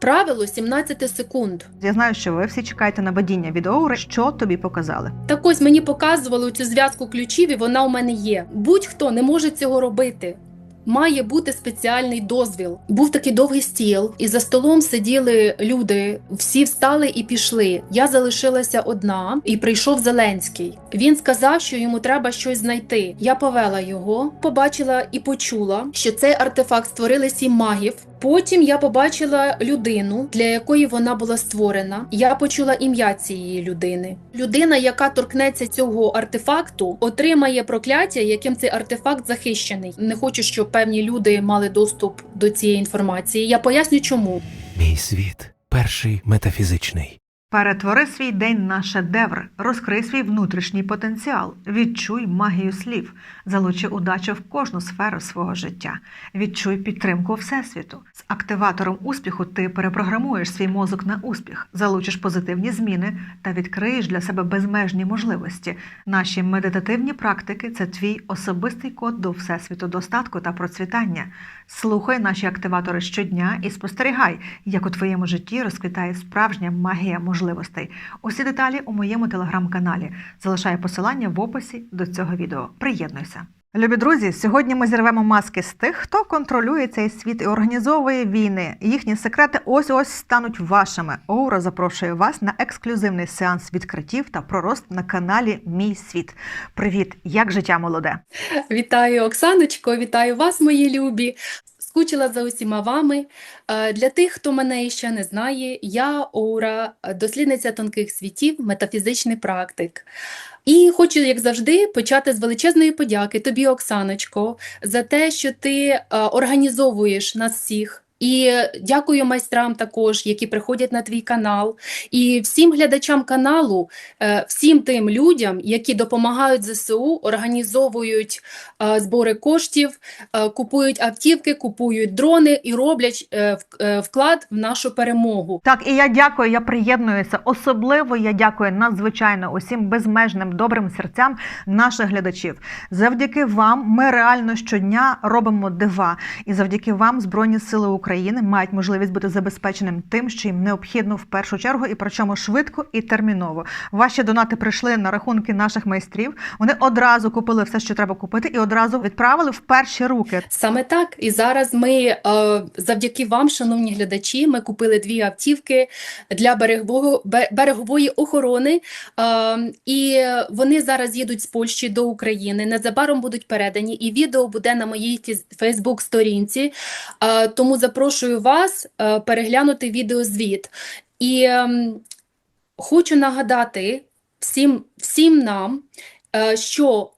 Правило 17 секунд. Я знаю, що ви всі чекаєте на водіння від Оури. Що тобі показали? Так ось мені показували цю зв'язку ключів, і вона у мене є. Будь-хто не може цього робити. Має бути спеціальний дозвіл. Був такий довгий стіл, і за столом сиділи люди. Всі встали і пішли. Я залишилася одна, і прийшов Зеленський. Він сказав, що йому треба щось знайти. Я повела його, побачила і почула, що цей артефакт створили сім магів. Потім я побачила людину, для якої вона була створена. Я почула ім'я цієї людини. Людина, яка торкнеться цього артефакту, отримає прокляття, яким цей артефакт захищений. Не хочу, щоб певні люди мали доступ до цієї інформації. Я поясню, чому. Мій світ перший метафізичний. Перетвори свій день на шедевр, розкрий свій внутрішній потенціал, відчуй магію слів, залучи удачу в кожну сферу свого життя, відчуй підтримку Всесвіту. З активатором успіху ти перепрограмуєш свій мозок на успіх, залучиш позитивні зміни та відкриєш для себе безмежні можливості. Наші медитативні практики це твій особистий код до всесвіту достатку та процвітання. Слухай наші активатори щодня і спостерігай, як у твоєму житті розквітає справжня магія можливостей. Усі деталі у моєму телеграм-каналі. Залишаю посилання в описі до цього відео. Приєднуйся. Любі друзі, сьогодні ми зірвемо маски з тих, хто контролює цей світ і організовує війни. Їхні секрети ось ось стануть вашими. Оура запрошує вас на ексклюзивний сеанс відкриттів та пророст на каналі Мій світ. Привіт, як життя молоде! Вітаю, Оксаночко, вітаю вас, мої любі. Скучила за усіма вами. Е, Для тих, хто мене ще не знає, я Оура, дослідниця тонких світів, метафізичний практик. І хочу, як завжди, почати з величезної подяки тобі, Оксаночко, за те, що ти е, організовуєш нас всіх. І дякую майстрам також, які приходять на твій канал, і всім глядачам каналу, е, всім тим людям, які допомагають ЗСУ, організовують е, збори коштів, е, купують автівки, купують дрони і роблять вклад в нашу перемогу. Так, і я дякую, я приєднуюся. Особливо я дякую надзвичайно усім безмежним добрим серцям наших глядачів. Завдяки вам ми реально щодня робимо дива, і завдяки вам Збройні Сили України мають можливість бути забезпеченим тим, що їм необхідно в першу чергу, і причому швидко і терміново. Ваші донати прийшли на рахунки наших майстрів. Вони одразу купили все, що треба купити, і одразу відправили в перші руки. Саме так. І зараз ми, е, завдяки вам, шановні глядачі, ми купили дві автівки для берегової охорони. Е, І вони зараз їдуть з Польщі до України. Незабаром будуть передані, і відео буде на моїй Фейсбук-сторінці. Е, Тому запрошую вас е, переглянути відеозвіт. І ем, хочу нагадати всім, всім нам, е, що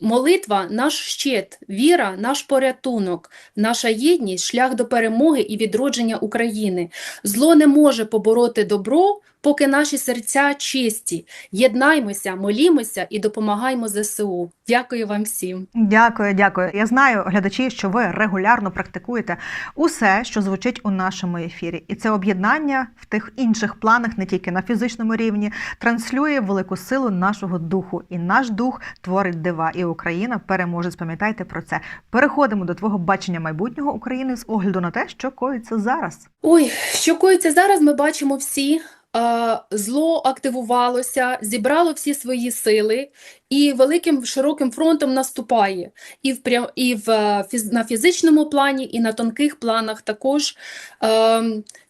молитва наш щит, віра наш порятунок, наша єдність шлях до перемоги і відродження України. Зло не може побороти добро, поки наші серця чисті. Єднаймося, молімося і допомагаймо ЗСУ. Дякую вам всім. Дякую, дякую. Я знаю, глядачі, що ви регулярно практикуєте усе, що звучить у нашому ефірі, і це об'єднання в тих інших планах, не тільки на фізичному рівні, транслює велику силу нашого духу. І наш дух творить дива. І Україна переможе. Спам'ятайте про це. Переходимо до твого бачення майбутнього України з огляду на те, що коїться зараз. Ой, що коїться зараз, ми бачимо всі. Е, Зло активувалося, зібрало всі свої сили і великим широким фронтом наступає. І в, і в, е, на фізичному плані, і на тонких планах також. Е,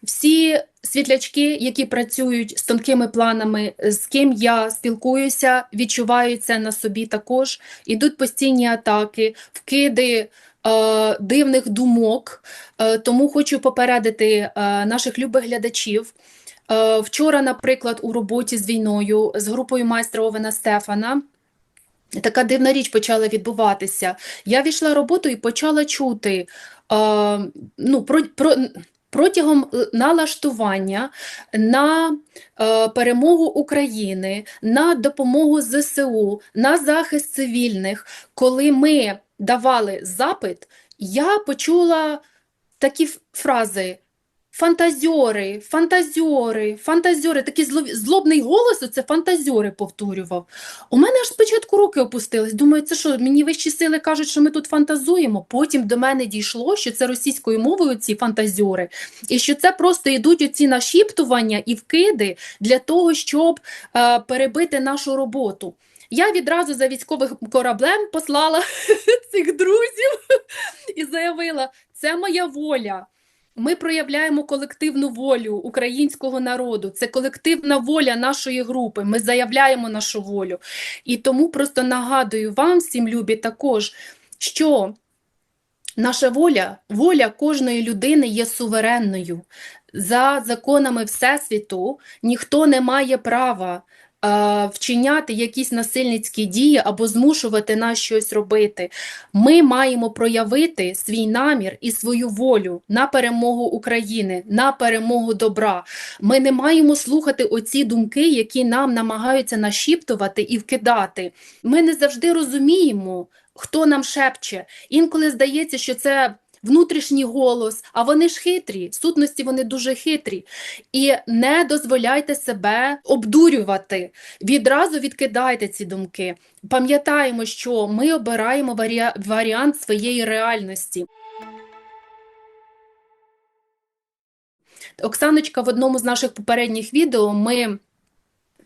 Всі світлячки, які працюють з тонкими планами, з ким я спілкуюся, відчувають це на собі також. Ідуть постійні атаки, вкиди е, дивних думок. Е, Тому хочу попередити е, наших любих глядачів. Вчора, наприклад, у роботі з війною з групою майстра Овена Стефана. Така дивна річ почала відбуватися. Я війшла роботу і почала чути е, ну, про, про, протягом налаштування на е, перемогу України, на допомогу ЗСУ, на захист цивільних. Коли ми давали запит, я почула такі фрази: Фантазьори, фантазьори, фантазьори. Такий зло- злобний голос, оце фантазьори повторював. У мене аж спочатку руки опустились. Думаю, це що, мені вищі сили кажуть, що ми тут фантазуємо. Потім до мене дійшло, що це російською мовою ці фантазьори, і що це просто йдуть оці нашіптування і вкиди для того, щоб е, перебити нашу роботу. Я відразу за військовим кораблем послала цих друзів і заявила: це моя воля. Ми проявляємо колективну волю українського народу. Це колективна воля нашої групи. Ми заявляємо нашу волю. І тому просто нагадую вам, всім любі, також, що наша воля, воля кожної людини є суверенною. За законами Всесвіту ніхто не має права вчиняти якісь насильницькі дії або змушувати нас щось робити. Ми маємо проявити свій намір і свою волю на перемогу України, на перемогу добра. Ми не маємо слухати оці думки, які нам намагаються нашіптувати і вкидати. Ми не завжди розуміємо, хто нам шепче. Інколи здається, що це внутрішній голос, а вони ж хитрі, в сутності вони дуже хитрі. І не дозволяйте себе обдурювати. Відразу відкидайте ці думки. Пам'ятаємо, що ми обираємо варіа- варіант своєї реальності. Оксаночка, в одному з наших попередніх відео ми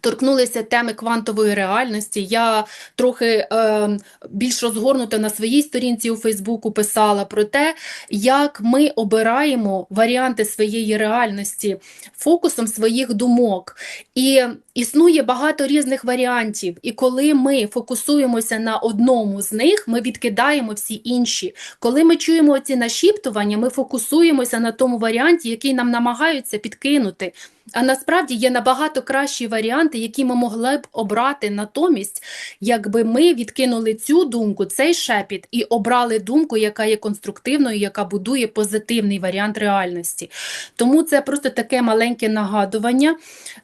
торкнулися теми квантової реальності. Я трохи е, більш розгорнуто на своїй сторінці у Фейсбуку писала про те, як ми обираємо варіанти своєї реальності фокусом своїх думок. І існує багато різних варіантів. І коли ми фокусуємося на одному з них, ми відкидаємо всі інші. Коли ми чуємо ці нашіптування, ми фокусуємося на тому варіанті, який нам намагаються підкинути. А насправді є набагато кращі варіанти, які ми могли б обрати натомість, якби ми відкинули цю думку, цей шепіт, і обрали думку, яка є конструктивною, яка будує позитивний варіант реальності. Тому це просто таке маленьке нагадування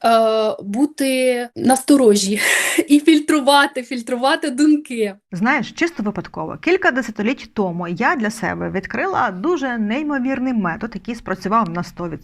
е, бути насторожі і фільтрувати, фільтрувати думки. Знаєш, чисто випадково, кілька десятиліть тому я для себе відкрила дуже неймовірний метод, який спрацював на 100%.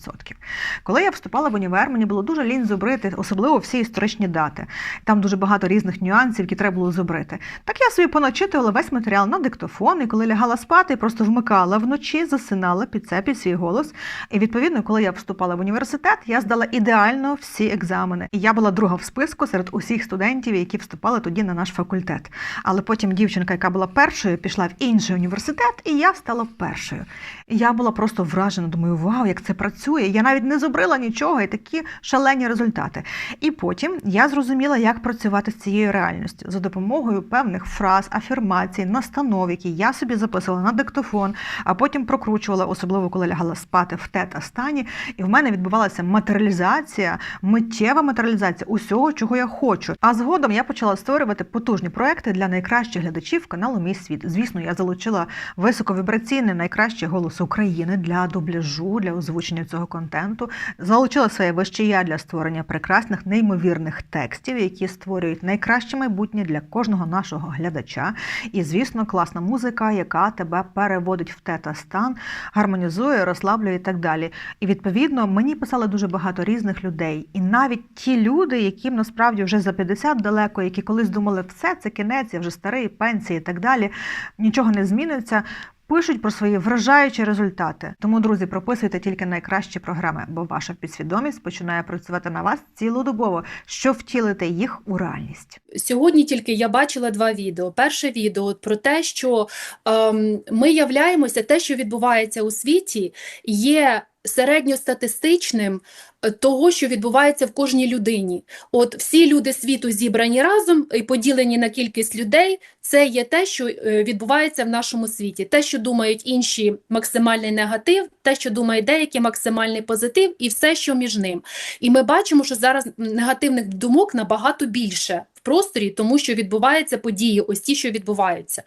Коли я вступала в універ, мені було дуже лінь зубрити, особливо всі історичні дати. Там дуже багато різних нюансів, які треба було зубрити. Так я собі поначитувала весь матеріал на диктофон, і коли лягала спати, просто вмикала вночі, засинала під це, під свій голос. І відповідно, коли я вступала в університет, я здала ідеально всі екзамени. І я була друга в списку серед усіх студентів, які вступали тоді на наш факультет. Але потім дівчинка, яка була першою, пішла в інший університет, і я стала першою. Я була просто вражена. Думаю, вау, як це працює. Я навіть не зубрила нічого, і такі шалені результати. І потім я зрозуміла, як працювати з цією реальністю за допомогою певних фраз, афірмацій, настанов, які я собі записувала на диктофон, а потім прокручувала, особливо коли лягала спати в тета стані. І в мене відбувалася матеріалізація, миттєва матеріалізація усього, чого я хочу. А згодом я почала створювати потужні проекти для найкращих глядачів каналу Мій світ. Звісно, я залучила високовібраційний найкращий голос України для дубляжу, для озвучення цього контенту. Залучила своє вище я для створення прекрасних неймовірних текстів, які створюють найкраще майбутнє для кожного нашого глядача. І, звісно, класна музика, яка тебе переводить в тета стан, гармонізує, розслаблює і так далі. І відповідно мені писали дуже багато різних людей. І навіть ті люди, яким насправді вже за 50 далеко, які колись думали, все це кінець, я вже старий, пенсії і так далі, нічого не зміниться. Пишуть про свої вражаючі результати. Тому, друзі, прописуйте тільки найкращі програми, бо ваша підсвідомість починає працювати на вас цілодобово, що втілити їх у реальність. Сьогодні тільки я бачила два відео. Перше відео про те, що ем, ми являємося, те, що відбувається у світі, є середньостатистичним е, того, що відбувається в кожній людині. От всі люди світу зібрані разом і поділені на кількість людей, це є те, що е, відбувається в нашому світі. Те, що думають інші, максимальний негатив, те, що думають деякі, максимальний позитив, і все, що між ним. І ми бачимо, що зараз негативних думок набагато більше в просторі, тому що відбуваються події, ось ті, що відбуваються.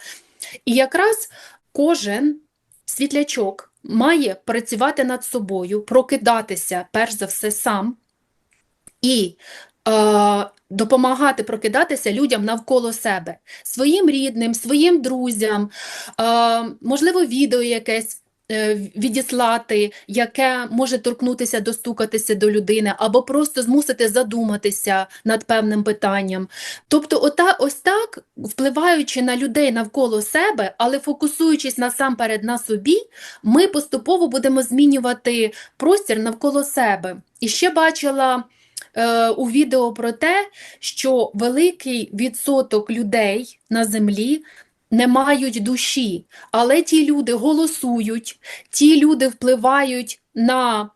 І якраз кожен світлячок має працювати над собою, прокидатися перш за все сам і е, допомагати прокидатися людям навколо себе, своїм рідним, своїм друзям, е, можливо, відео якесь відіслати, яке може торкнутися, достукатися до людини, або просто змусити задуматися над певним питанням. Тобто, ота, ось так, впливаючи на людей навколо себе, але фокусуючись насамперед на собі, ми поступово будемо змінювати простір навколо себе. І ще бачила е, у відео про те, що великий відсоток людей на землі не мають душі, але ті люди голосують, ті люди впливають на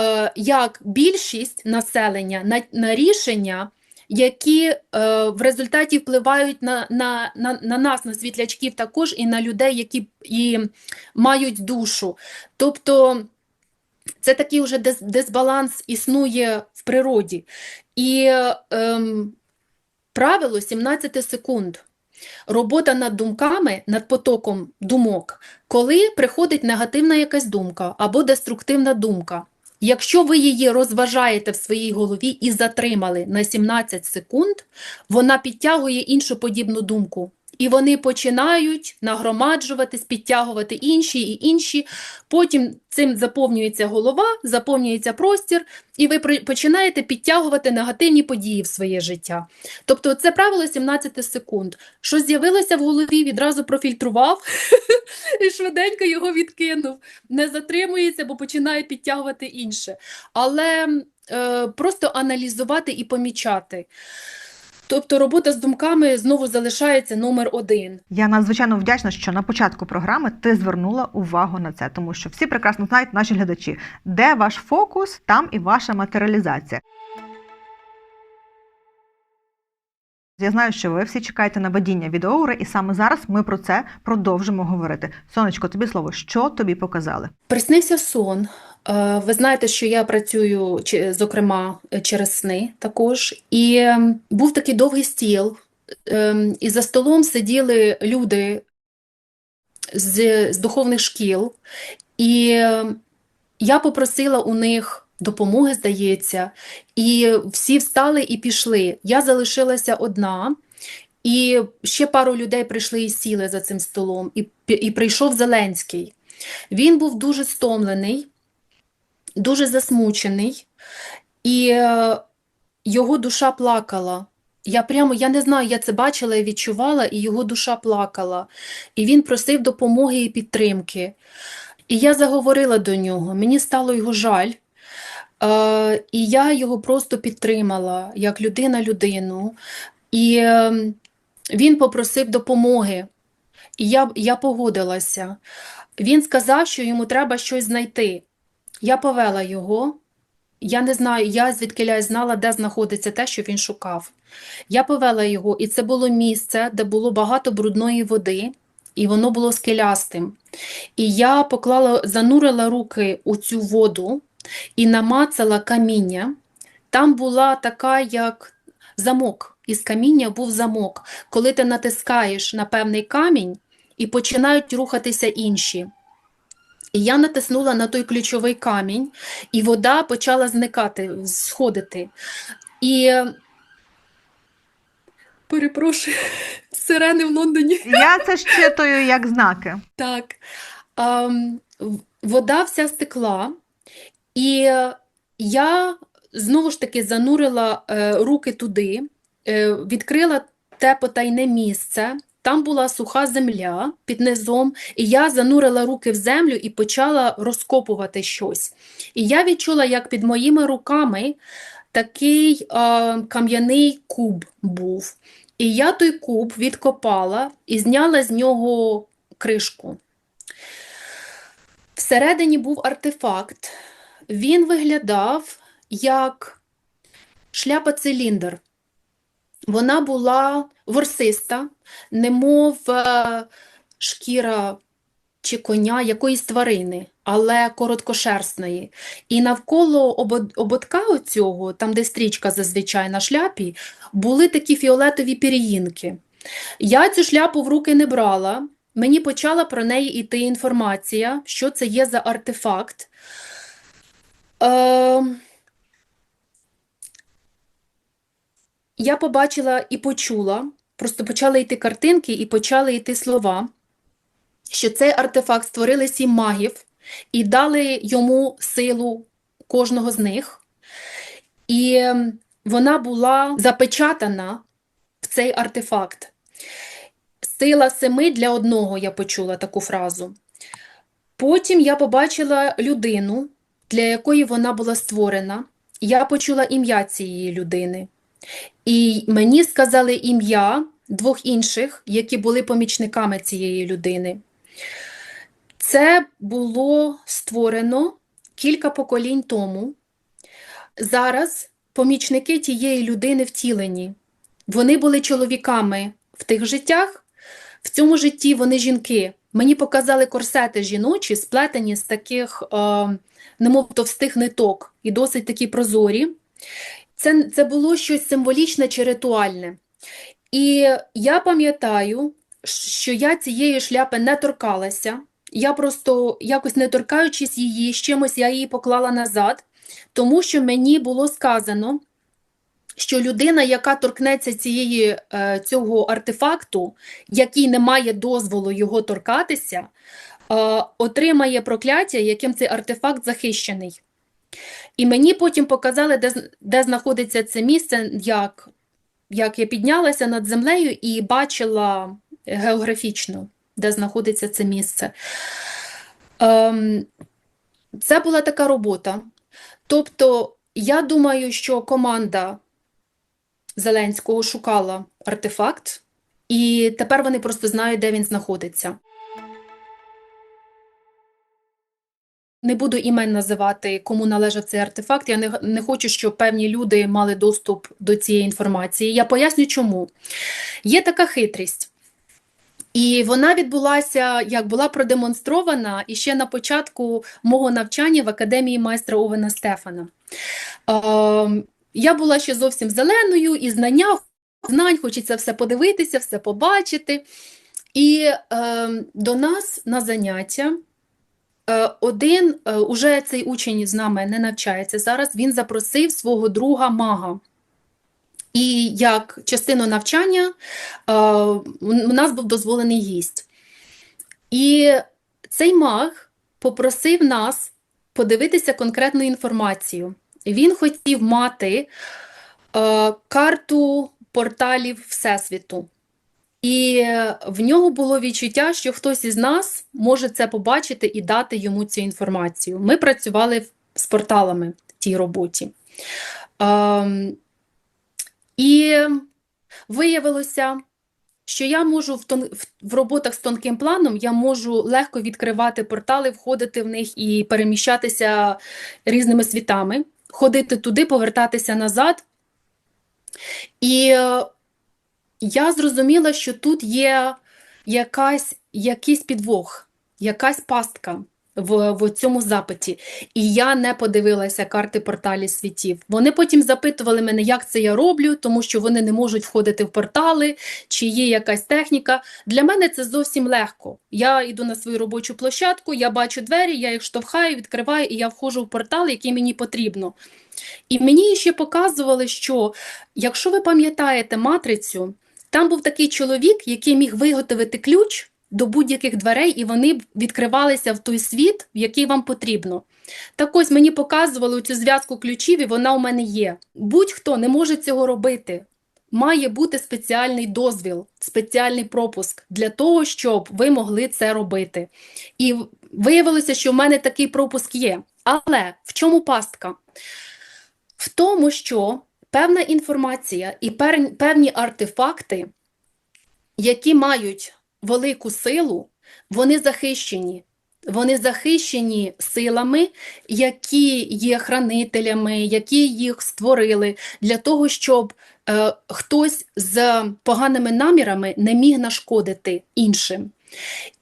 е, як більшість населення на, на рішення, які е, в результаті впливають на, на, на, на нас, на світлячків, також і на людей, які і мають душу. Тобто це такий вже дисбаланс існує в природі. І ем, правило 17 секунд. Робота над думками, над потоком думок, коли приходить негативна якась думка або деструктивна думка. Якщо ви її розважаєте в своїй голові і затримали на 17 секунд, вона підтягує іншу подібну думку. І вони починають нагромаджуватись, підтягувати інші і інші. Потім цим заповнюється голова, заповнюється простір, і ви починаєте підтягувати негативні події в своє життя. Тобто це правило 17 секунд. Що з'явилося в голові, відразу профільтрував і швиденько його відкинув. Не затримується, бо починає підтягувати інше. Але е, просто аналізувати і помічати. Тобто робота з думками знову залишається номер один. Я надзвичайно вдячна, що на початку програми ти звернула увагу на це, тому що всі прекрасно знають наші глядачі, де ваш фокус, там і ваша матеріалізація. Я знаю, що ви всі чекаєте на видіння від Оури, і саме зараз ми про це продовжимо говорити. Сонечко, тобі слово, що тобі показали? Приснився сон. Е, Ви знаєте, що я працюю, зокрема, е, через сни також. І ем, був такий довгий стіл, ем, і за столом сиділи люди з, з духовних шкіл, і ем, я попросила у них допомоги, здається, і всі встали і пішли. Я залишилася одна. І ще пару людей прийшли і сіли за цим столом, і, і прийшов Зеленський. Він був дуже стомлений, дуже засмучений, і е, його душа плакала. Я прямо, я не знаю, я це бачила і відчувала, і його душа плакала. І він просив допомоги і підтримки. І я заговорила до нього, мені стало його жаль. Е, і я його просто підтримала, як людина людину. І е, він попросив допомоги. І я, я погодилася. Він сказав, що йому треба щось знайти. Я повела його. Я не знаю, я звідкиля знала, де знаходиться те, що він шукав. Я повела його, і це було місце, де було багато брудної води, і воно було скелястим. І я поклала, занурила руки у цю воду і намацала каміння. Там була така, як замок. Із каміння був замок. Коли ти натискаєш на певний камінь, і починають рухатися інші. І я натиснула на той ключовий камінь, і вода почала зникати, сходити. І перепрошую, сирени в Лондоні. Я це щитую як знаки. Так. Ем, вода вся стекла, і я знову ж таки занурила е, руки туди, е, відкрила те потайне місце. Там була суха земля під низом, і я занурила руки в землю і почала розкопувати щось. І я відчула, як під моїми руками такий е, кам'яний куб був. І я той куб відкопала і зняла з нього кришку. Всередині був артефакт. Він виглядав як шляпа-циліндр. Вона була ворсиста, немов е, шкіра чи коня якоїсь тварини, але короткошерстної. І навколо обод- ободка оцього, там де стрічка зазвичай на шляпі, були такі фіолетові пір'їнки. Я цю шляпу в руки не брала. Мені почала про неї йти інформація, що це є за артефакт. Е, я побачила і почула, просто почали йти картинки і почали йти слова. що цей артефакт створили сім магів і дали йому силу кожного з них. І ем, вона була запечатана в цей артефакт. Сила семи для одного, я почула таку фразу. Потім я побачила людину, для якої вона була створена. Я почула ім'я цієї людини. І мені сказали ім'я двох інших, які були помічниками цієї людини. Це було створено кілька поколінь тому. Зараз помічники тієї людини втілені. Вони були чоловіками в тих життях, в цьому житті вони жінки. Мені показали корсети жіночі, сплетені з таких, е, немов товстих ниток, і досить такі прозорі. Це, це було щось символічне чи ритуальне. І я пам'ятаю, що я цієї шляпи не торкалася. Я просто якось не торкаючись її, з чимось я її поклала назад, тому що мені було сказано, що людина, яка торкнеться цієї, е, цього артефакту, який не має дозволу його торкатися, е, отримає прокляття, яким цей артефакт захищений. І мені потім показали, де, де знаходиться це місце, як, як я піднялася над землею і бачила географічно, де знаходиться це місце. Ем, це була така робота. Тобто, я думаю, що команда Зеленського шукала артефакт, і тепер вони просто знають, де він знаходиться. Не буду імен називати, кому належав цей артефакт. Я не, не хочу, щоб певні люди мали доступ до цієї інформації. Я поясню, чому. Є така хитрість. І вона відбулася, як була продемонстрована іще на початку мого навчання в академії майстра Овена Стефана. Ем, я була ще зовсім зеленою, і знання, знань, хочеться все подивитися, все побачити. І ем, до нас на заняття е, один, е, уже цей учень з нами не навчається зараз, він запросив свого друга мага. І як частину навчання е, у нас був дозволений гість. І цей маг попросив нас подивитися конкретну інформацію. Він хотів мати е, карту порталів Всесвіту. І в нього було відчуття, що хтось із нас може це побачити і дати йому цю інформацію. Ми працювали з порталами в тій роботі. Ем, і виявилося, що я можу в, тон, в роботах з тонким планом, я можу легко відкривати портали, входити в них і переміщатися різними світами, ходити туди, повертатися назад. І е, я зрозуміла, що тут є якась, якийсь підвох, якась пастка в, в цьому запиті. І я не подивилася карти порталів світів. Вони потім запитували мене, як це я роблю, тому що вони не можуть входити в портали, чи є якась техніка. Для мене це зовсім легко. Я йду на свою робочу площадку, я бачу двері, я їх штовхаю, відкриваю, і я входжу в портал, який мені потрібно. І мені ще показували, що якщо ви пам'ятаєте матрицю, там був такий чоловік, який міг виготовити ключ до будь-яких дверей, і вони відкривалися в той світ, в який вам потрібно. Так ось мені показували цю зв'язку ключів, і вона у мене є. Будь-хто не може цього робити. Має бути спеціальний дозвіл, спеціальний пропуск для того, щоб ви могли це робити. І виявилося, що в мене такий пропуск є. Але в чому пастка? В тому, що певна інформація і певні артефакти, які мають велику силу, вони захищені. Вони захищені силами, які є хранителями, які їх створили для того, щоб е, хтось з поганими намірами не міг нашкодити іншим.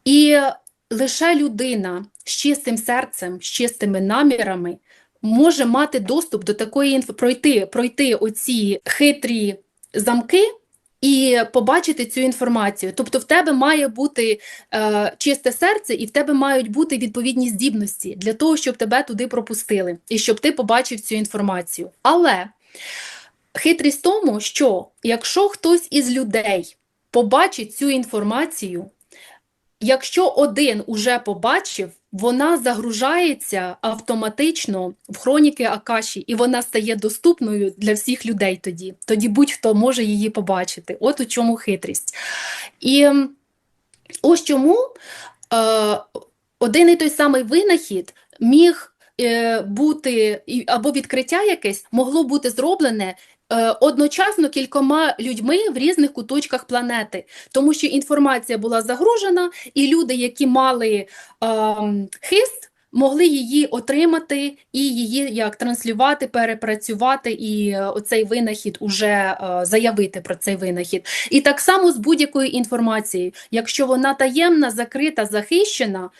І лише людина з чистим серцем, з чистими намірами може мати доступ до такої інфo, пройти, пройти оці хитрі замки і побачити цю інформацію. Тобто в тебе має бути е, чисте серце, і в тебе мають бути відповідні здібності для того, щоб тебе туди пропустили, і щоб ти побачив цю інформацію. Але хитрість в тому, що якщо хтось із людей побачить цю інформацію, якщо один уже побачив, вона загружається автоматично в хроніки Акаші, і вона стає доступною для всіх людей тоді. Тоді будь-хто може її побачити. От у чому хитрість. І ось чому е, один і той самий винахід міг е, бути, або відкриття якесь могло бути зроблене одночасно кількома людьми в різних куточках планети, тому що інформація була загружена, і люди, які мали ем, хист, могли її отримати і її як транслювати, перепрацювати, і е, оцей винахід уже е, заявити про цей винахід. І так само з будь-якою інформацією, якщо вона таємна, закрита, захищена,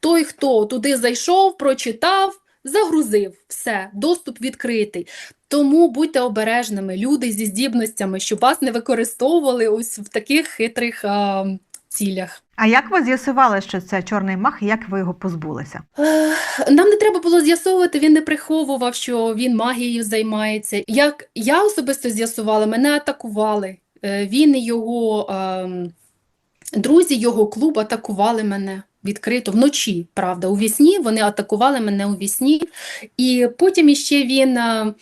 той, хто туди зайшов, прочитав, загрузив, все, доступ відкритий. Тому будьте обережними, люди зі здібностями, щоб вас не використовували ось в таких хитрих а, цілях. А як ви з'ясували, що це чорний мах, і як ви його позбулися? Нам не треба було з'ясовувати, він не приховував, що він магією займається. Як я особисто з'ясувала, мене атакували. Е, Він і його ем, друзі, його клуб атакували мене відкрито вночі, правда, у вісні. Вони атакували мене у вісні. І потім іще він е,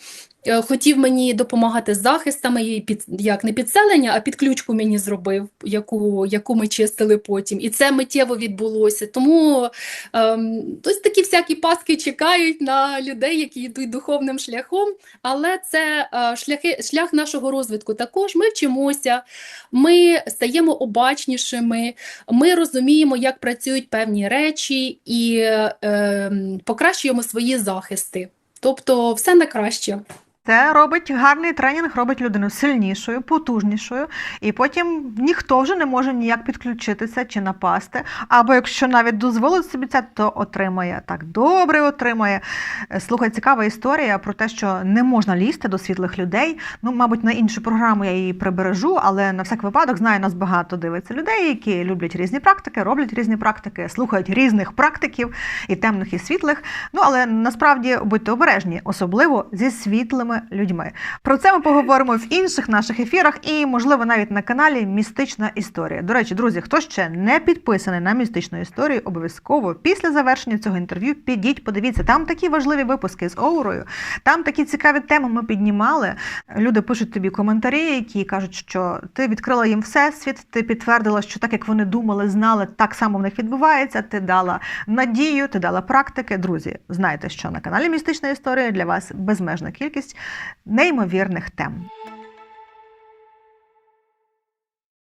хотів мені допомагати з захистами, і під, як не підселення, а підключку мені зробив, яку, яку ми чистили потім. І це миттєво відбулося. Тому ем, ось такі всякі паски чекають на людей, які йдуть духовним шляхом. Але це е, шляхи, шлях нашого розвитку також. Ми вчимося, ми стаємо обачнішими, ми розуміємо, як працюють певні речі і е, покращуємо свої захисти. Тобто все на краще. Це робить гарний тренінг, робить людину сильнішою, потужнішою, і потім ніхто вже не може ніяк підключитися чи напасти. Або якщо навіть дозволить собі це, то отримає так добре отримає. Е, Слухай, цікава історія про те, що не можна лізти до світлих людей. Ну, мабуть, на іншу програму я її прибережу, але на всяк випадок знаю, нас багато дивиться людей, які люблять різні практики, роблять різні практики, слухають різних практиків і темних, і світлих. Ну але насправді будьте обережні, особливо зі світлими людьми. Про це ми поговоримо в інших наших ефірах і, можливо, навіть на каналі Містична історія. До речі, друзі, хто ще не підписаний на містичну історію, обов'язково після завершення цього інтерв'ю підіть, подивіться. Там такі важливі випуски з Оурою, там такі цікаві теми ми піднімали. Люди пишуть тобі коментарі, які кажуть, що ти відкрила їм всесвіт, ти підтвердила, що так як вони думали, знали, так само в них відбувається. Ти дала надію, ти дала практики. Друзі, знайте, що на каналі Містична історія для вас безмежна кількість неймовірних тем.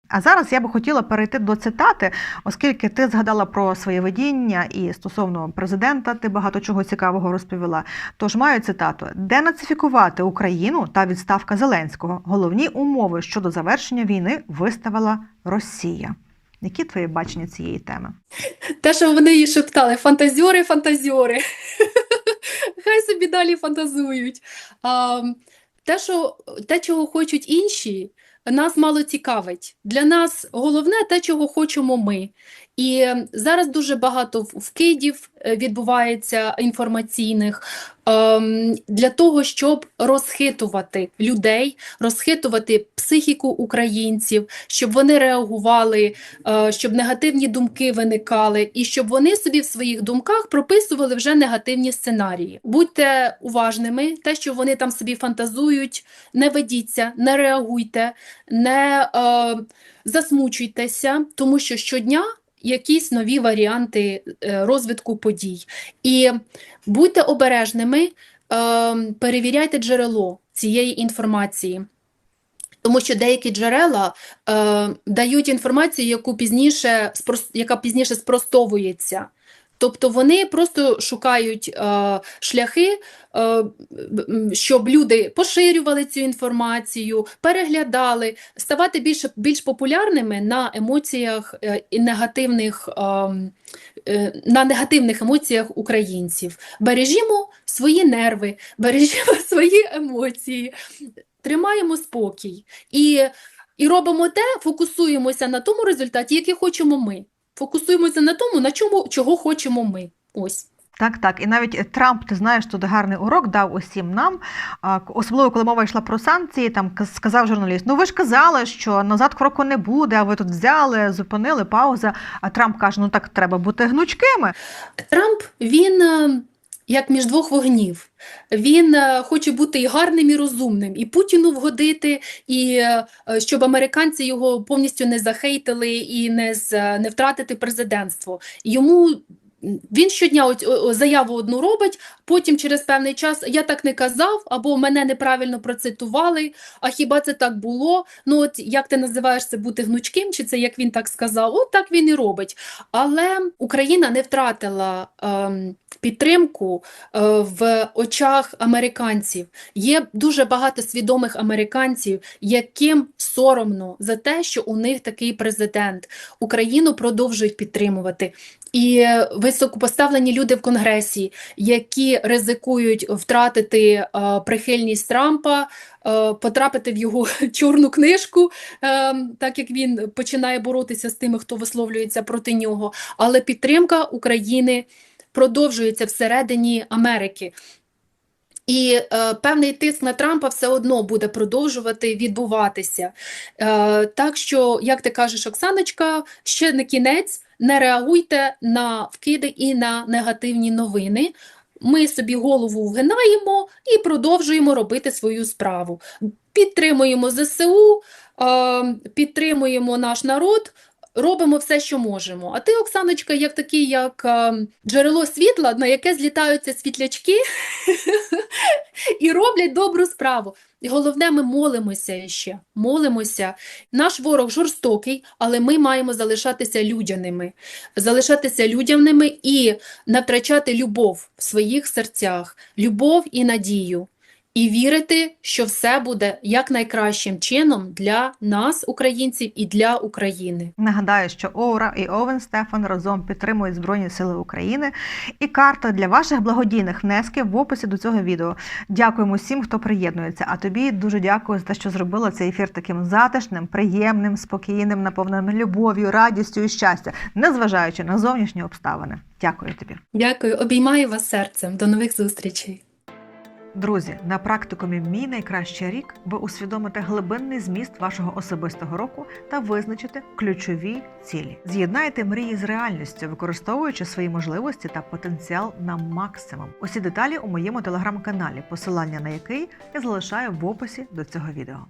А зараз я би хотіла перейти до цитати, оскільки ти згадала про своє видіння і стосовно президента, ти багато чого цікавого розповіла. Тож маю цитату: денацифікувати Україну та відставка Зеленського. Головні умови щодо завершення війни виставила Росія. Які твої бачення цієї теми? Те, що вони їй шептали, фантазьори, фантазьори. Хай собі далі фантазують. А, те, що, те, чого хочуть інші, нас мало цікавить. Для нас головне те, чого хочемо ми. І зараз дуже багато вкидів е, відбувається інформаційних ем, для того, щоб розхитувати людей, розхитувати психіку українців, щоб вони реагували, е, щоб негативні думки виникали, і щоб вони собі в своїх думках прописували вже негативні сценарії. Будьте уважними, те, що вони там собі фантазують, не ведіться, не реагуйте, не е, засмучуйтеся, тому що щодня якісь нові варіанти е, розвитку подій. І будьте обережними, е, перевіряйте джерело цієї інформації. Тому що деякі джерела е, дають інформацію, яку пізніше, яка пізніше спростовується. Тобто вони просто шукають е, шляхи, е, щоб люди поширювали цю інформацію, переглядали, ставати більш, більш популярними на емоціях е, і негативних, ем, е, на негативних емоціях українців. Бережімо свої нерви, бережімо свої емоції, тримаємо спокій і, і робимо те, фокусуємося на тому результаті, який хочемо ми. Фокусуємося на тому, на чому, чого хочемо ми. Ось. Так, так. І навіть Трамп, ти знаєш, тут гарний урок дав усім нам, особливо коли мова йшла про санкції, там каз- сказав журналіст: ну ви ж казали, що назад кроку не буде, а ви тут взяли, зупинили, пауза. А Трамп каже: ну так треба бути гнучкими. Трамп, він е, як між двох вогнів. Він е, хоче бути і гарним, і розумним, і Путіну вгодити, і е, е, щоб американці його повністю не захейтили і не, з- не втратити президентство. Йому він щодня заяву одну робить, потім через певний час я так не казав, або мене неправильно процитували. А хіба це так було? Ну, от як ти називаєш це бути гнучким, чи це як він так сказав? От так він і робить. Але Україна не втратила ем, підтримку е, в очах американців. Є дуже багато свідомих американців, яким соромно за те, що у них такий президент. Україну продовжують підтримувати. І високопоставлені люди в Конгресі, які ризикують втратити е, прихильність Трампа, е, потрапити в його чорну книжку, е, так як він починає боротися з тими, хто висловлюється проти нього. Але підтримка України продовжується всередині Америки. І е, певний тиск на Трампа все одно буде продовжувати відбуватися. Е, так що, як ти кажеш, Оксаночка, ще не кінець, не реагуйте на вкиди і на негативні новини. Ми собі голову вгинаємо і продовжуємо робити свою справу. Підтримуємо ЗСУ, е, підтримуємо наш народ, робимо все, що можемо. А ти, Оксаночка, як такий, як е, джерело світла, на яке злітаються світлячки і роблять добру справу. І головне, ми молимося ще, молимося. Наш ворог жорстокий, але ми маємо залишатися людяними, залишатися людяними і не втрачати любов в своїх серцях, любов і надію. І вірити, що все буде якнайкращим чином для нас, українців, і для України. Нагадаю, що Оура і Овен Стефан разом підтримують Збройні Сили України. І карта для ваших благодійних внесків в описі до цього відео. Дякуємо всім, хто приєднується. А тобі дуже дякую за те, що зробила цей ефір таким затишним, приємним, спокійним, наповненим любов'ю, радістю і щастя, незважаючи на зовнішні обставини. Дякую тобі. Дякую, обіймаю вас серцем. До нових зустрічей. Друзі, на практикумі Мій найкращий рік ви усвідомите глибинний зміст вашого особистого року та визначите ключові цілі. З'єднайте мрії з реальністю, використовуючи свої можливості та потенціал на максимум. Усі деталі у моєму телеграм-каналі, посилання на який я залишаю в описі до цього відео.